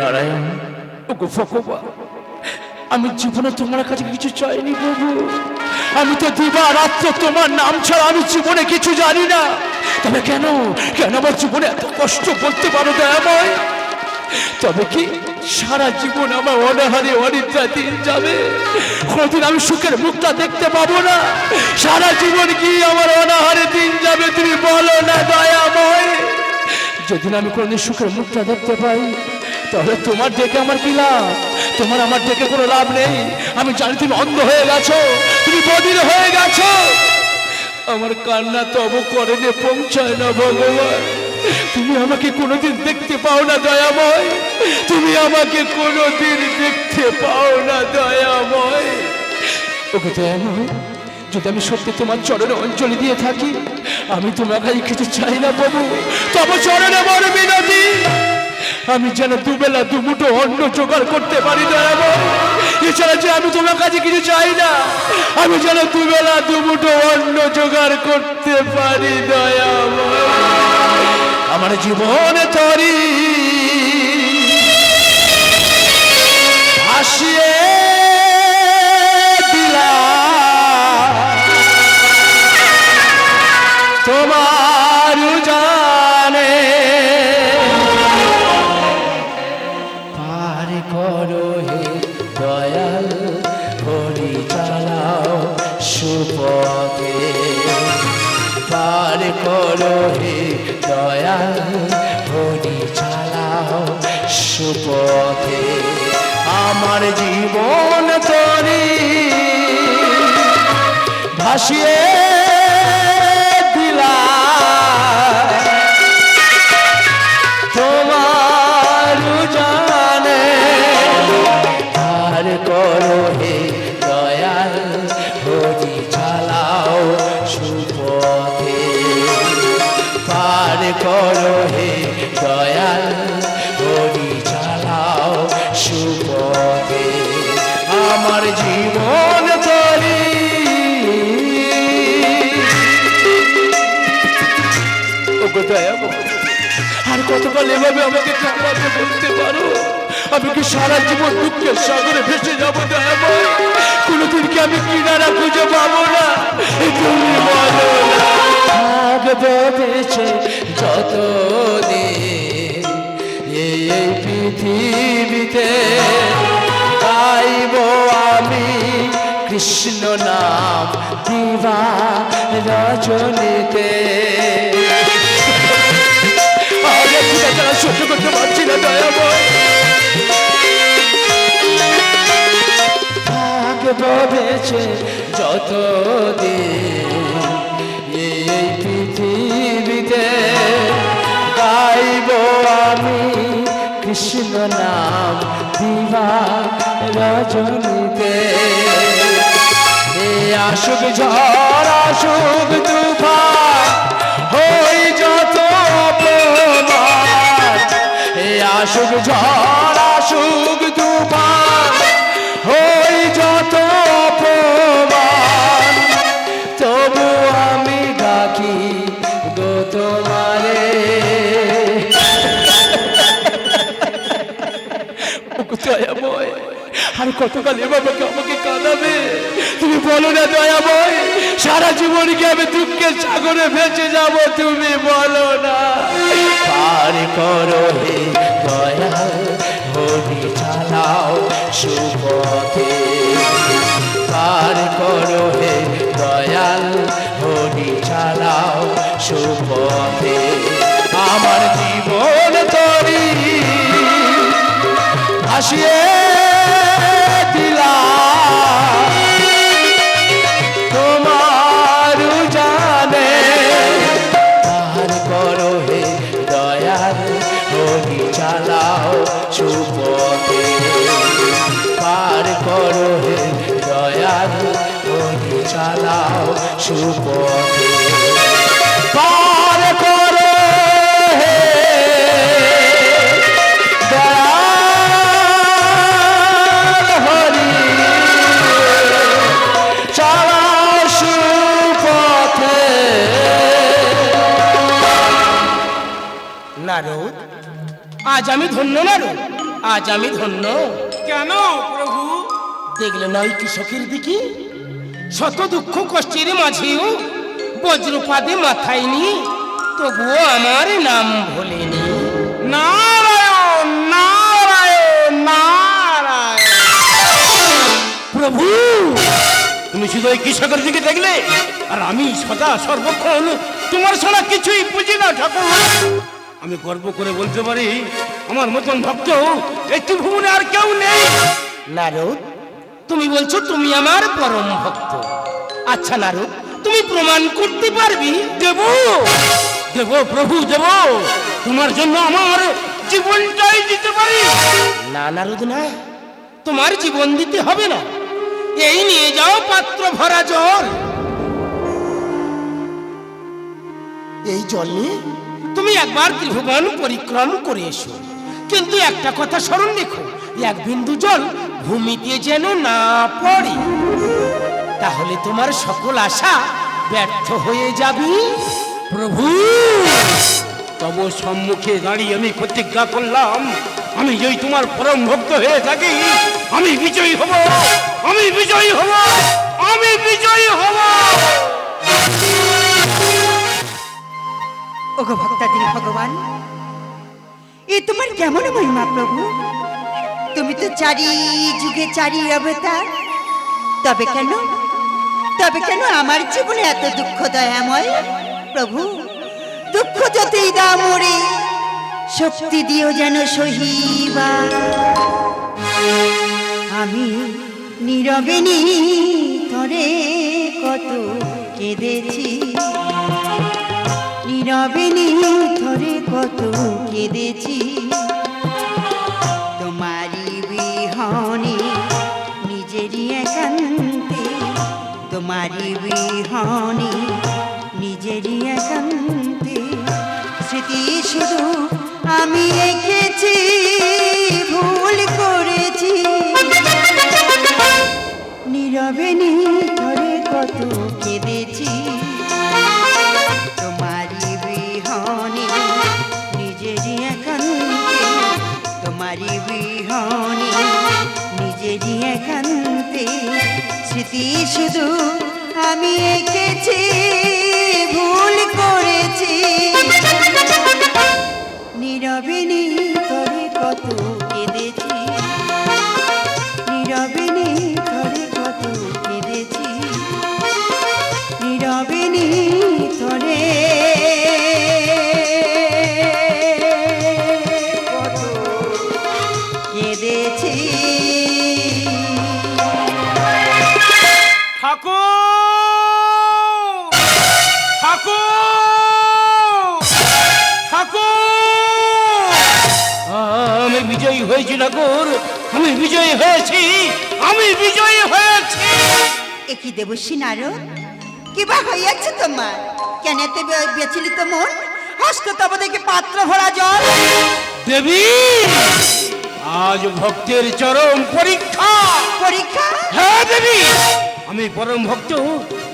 নারায়ণ। ওগো ভগবান, আমি জীবনে তোমার কাছে কিছু চাইনি প্রভু। আমি তো দিবা রাত্র তোমার নাম ছাড়া আমি জীবনে কিছু জানি না। তবে কেন? কেন আমার জীবনে এত কষ্ট করতে পারো দয়াময়? তবে কি সারা জীবন আমার অনাহারে অনিদ্রা দিন যাবে? কোনদিন আমি সুখের মুখটা দেখতে পাবো না। সারা জীবন কি আমার অনাহারে দিন যাবে তুমি বলো না দয়াময়। যেদিন আমি কোনদিন সুখের মুখটা দেখতে পাই তাহলে তোমার ডেকে আমার কি লাভ? তোমার আমার ডেকে কোনো লাভ নেই। আমি জানি তুমি অন্ধ হয়ে গেছো। তুমি বদির হয়ে গেছো। আমার কান্না তবু করণে পৌঁছায় না ভগবান। তুমি আমাকে কোনোদিন দেখতে পাও না, দয়াময়। তুমি আমাকে কোনোদিন দেখতে পাও না, দয়াময়। ওকে দয়াময়, যদি আমি সত্যি তোমার চরণে অঞ্জলি দিয়ে থাকি, আমি তোমার কাছে কিছু চাই না প্রভু। তবে চরণে বড় বিনতি আমি যেন দুবেলা, দুমুঠো অন্ন জোগাড় করতে পারি দাঁড়াবো এছাড়া যে আমি তোমার কাছে কিছু চাই না, আমি যেন দুবেলা, দুমুঠো অন্ন জোগাড় করতে পারি দয়া আমার জীবনে তরি করো হে দয়াল হরি চালাও সুপথে। পার করো হে দয়াল হরি চালাও সুপথে। আমার জীবন তরি ভাসিয়ে কতকাল এভাবে আমাকে কামাতে বলতে পারো? আমি কি সারা জীবন দুঃখের সাগরে ভেসে যাব দয়াময়? কোনোদিন কি আমি কিনারা খুঁজে পাবো না? তুমি বলো যত এই পৃথিবীতে। গাইব আমি কৃষ্ণ নাম দিবা রজনীতে। বেঁচে যত এই পৃথিবীতে গাইব আমি কৃষ্ণ নাম দিবা রজনীতে। আসুক ঝড়, আসুক তুফান, হই যত অপমান। এ আসুক ঝড় তুমি বলো না সারা জীবন কি আমি দুঃখের সাগরে ভেসে যাব? তুমি বলো না। পার করো হে চালাও দয়াল, হরি চালাও আমার জীবন তরি ভাসিয়ে আজ আমি ধন্য নারদ আজ আমি ধন্য। কেন প্রভু? দেখলে না ওই কৃষকের দিকে? শত দুঃখ কষ্টের মাঝেও বজ্রপাদে মাথায় নিয়ে তবুও আমার নাম ভোলেনি। নারায়ণ নারায়ণ নারায়ণ। প্রভু! তুমি শুধু ওই কৃষকের দিকে দেখলে? আর আমি সদা সর্বক্ষণ তোমার ছাড়া কিছুই বুঝি না ঠাকুর। আমি গর্ব করে বলতে পারি আমার মতন ভক্ত একটু ভুবনে আর কেউ নেই। নারদ তুমি বলছো তুমি আমার পরম ভক্ত। আচ্ছা নারদ তুমি প্রমাণ করতে পারবি? দেব দেব প্রভু দেব। তোমার জন্য আমার জীবনটাই দিতে পারি। না নারদ না। তোমার জীবন দিতে হবে না। এই নিয়ে যাও পাত্র ভরা জল। এই জল নিয়ে তুমি একবার ত্রিভুবন পরিক্রম করে এসো। কিন্তু একটা কথা স্মরণ রেখো, এক বিন্দু জল ভূমিতে যেন না পড়ে, তাহলে তোমার সকল আশা ব্যর্থ হয়ে যাবে। প্রভু, তব সম্মুখে দাঁড়িয়ে আমি প্রতিজ্ঞা করলাম, আমি যদি তোমার পরম ভক্ত হয়ে থাকি, আমি বিজয়ী হব, আমি বিজয়ী হব, আমি বিজয়ী হব। ওগো ভক্তাদিন ভগবান এ তোমার কেমন মহিমা প্রভু? তুমি তো চারি যুগে চারি অবতার। তবে কেন? তবে কেন আমার জীবনে এত দুঃখ দয়াময়? প্রভু, দুঃখ যতই দা মরে, শক্তি দিও যেন সহিবা। আমি নীরবে তরে কত কেঁদেছি। নীরবে ধরে কত কেঁদেছি। তোমারই বিহনে নিজেরই একান্তে, তোমারই বিহনে নিজেরই একান্তে। স্মৃতি শুধু আমি রেখেছি ভুল করেছি। নীরবে ধরে কত একান্তে স্মৃতি শুধু আমি এঁকেছি ভুল করেছি। নীরবিনী তরে কত ঠাকুর আমি বিজয়ী হয়েছি আমি বিজয়ী হয়েছি। এ কি দেবশ্রী নারদ? কিবা হইয়াছে তোমার? কেন এতে বে- বিচলিত মন? হস্ত তব দেখে পাত্র ভরা জল। দেবী আজ ভক্তের চরম পরীক্ষা। পরীক্ষা? হ্যাঁ দেবী আমি পরম ভক্ত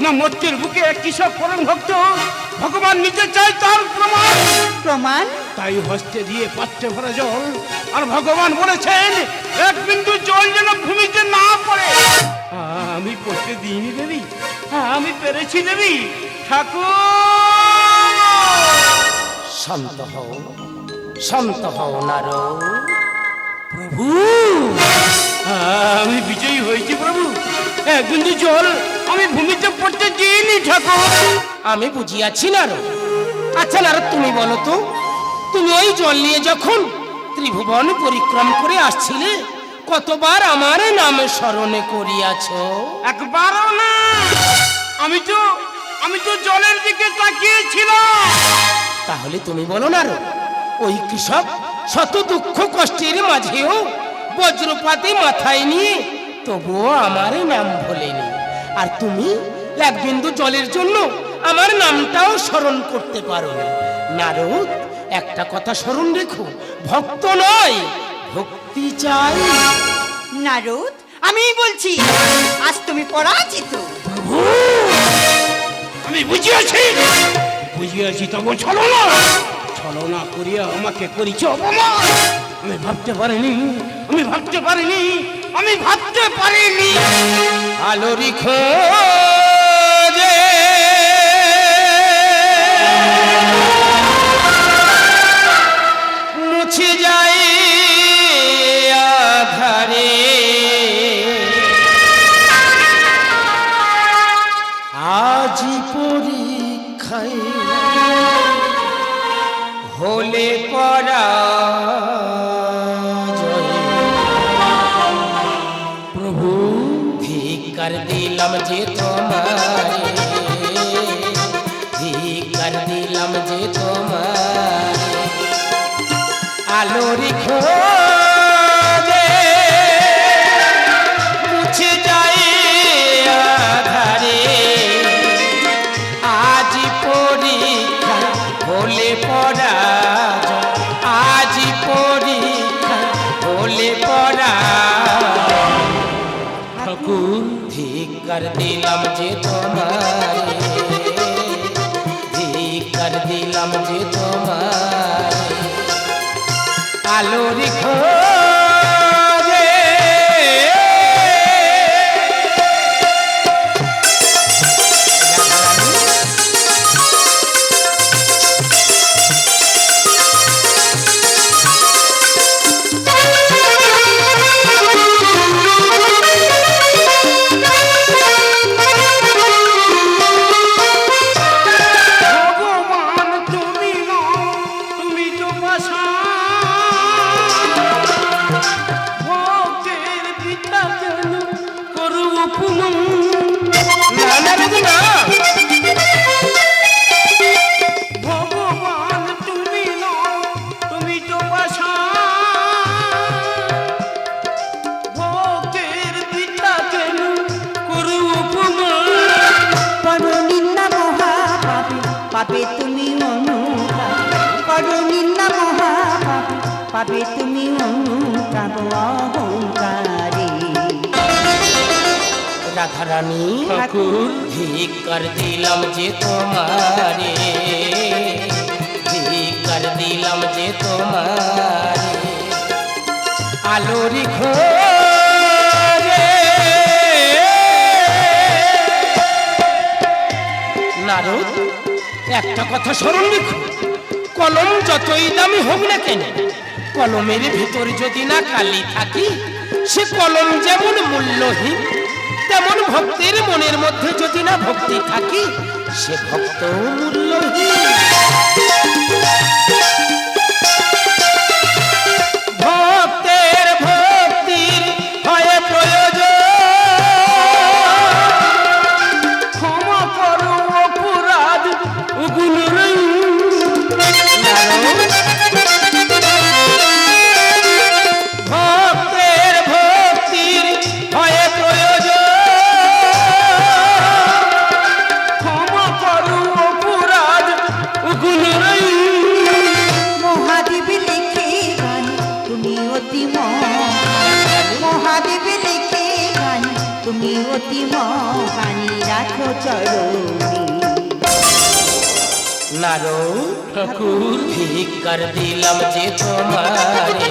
না মর্তের বুকে এক কৃষক পরম ভক্ত। ভগবান নিতে চাই তার প্রমাণ। প্রমাণ? তাই হস্তে দিয়ে পাত্রে ভরা জল আর ভগবান বলেছেন এক বিন্দু জল যেন ভূমিতে না পড়ে। আমি পড়তে দিইনি দেবী আমি পেরেছি দেবী। ঠাকুর শান্ত হও শান্ত হও নারদ। প্রভু! আমি বিজয়ী হয়েছি প্রভু। এক বিন্দু জল আমি ভূমিতে পড়তে দিইনি ঠাকুর। আমি বুঝিয়াছি নারদ। আচ্ছা নারদ তুমি বলো তো তুমি ওই জল নিয়ে যখন ত্রিভুবন পরিক্রম করে আসছিলে কতবার আমার নামে স্মরণে করিয়াছ? একবারও না। আমি তো আমি তো জলের দিকে তাকিয়েছিলাম। তাহলে তুমি বলো নারদ ওই কৃষক শত দুঃখ কষ্টের মাঝেও বজ্রপাতে মাথায় নিয়ে তবুও আমার নাম ভোলেনি। আর তুমি এক বিন্দু জলের জন্য আমার নামটাও স্মরণ করতে পারো না। নারদ একটা কথা স্মরণ রেখো ভক্ত নয় ভক্তি চাই। নারদ আমি বলছি আজ তুমি পরাজিত। আমি বুঝিয়েছি বুঝিয়েছি তবু ছলো না ছলো না করিয়া আমাকে করিছ অপমান। আমি ভাবতে পারিনি আমি ভাবতে পারিনি আমি ভাবতে পারিনি। আলোরি খোঁজে আজি পরীক্ষায় হলে পরা প্রভু দিলাম তুমি অনুতাপ অহংকারে। রাধারানী ঠাকুর। ধিকার দিলাম যে তোমারে। ধিকার দিলাম যে তোমারে। আলোরি খোঁজে নারদ একটা কথা স্মরণ রেখো। কলম যতই দামি হোক না কেন কলমের ভিতর যদি না খালি থাকি, সে কলম যেমন মূল্যহীন, তেমন ভক্তের মনের মধ্যে যদি না ভক্তি থাকি, সে ভক্ত মূল্যহীন। নারো, ঠাকুর ভিকার দিলাম যে তোমারে।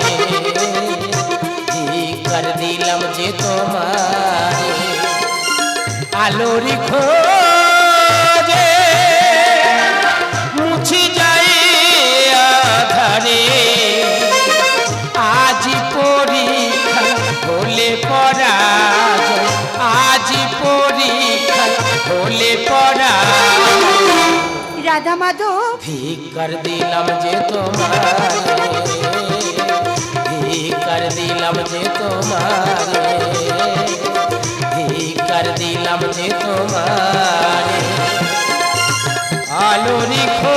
ভিকার দিলাম যে তোমারে। আলোরি খোঁজে মুছে যায় আধারে। আজ পরীক্ষা হলে পড়া আজ পরীক্ষা হলে পড়া রাধা মাধব ভিকার দিলাম যে তোমার। ভিকার দিলাম যে তোমার। ভিকার দিলাম যে তোমার। আলোরি খো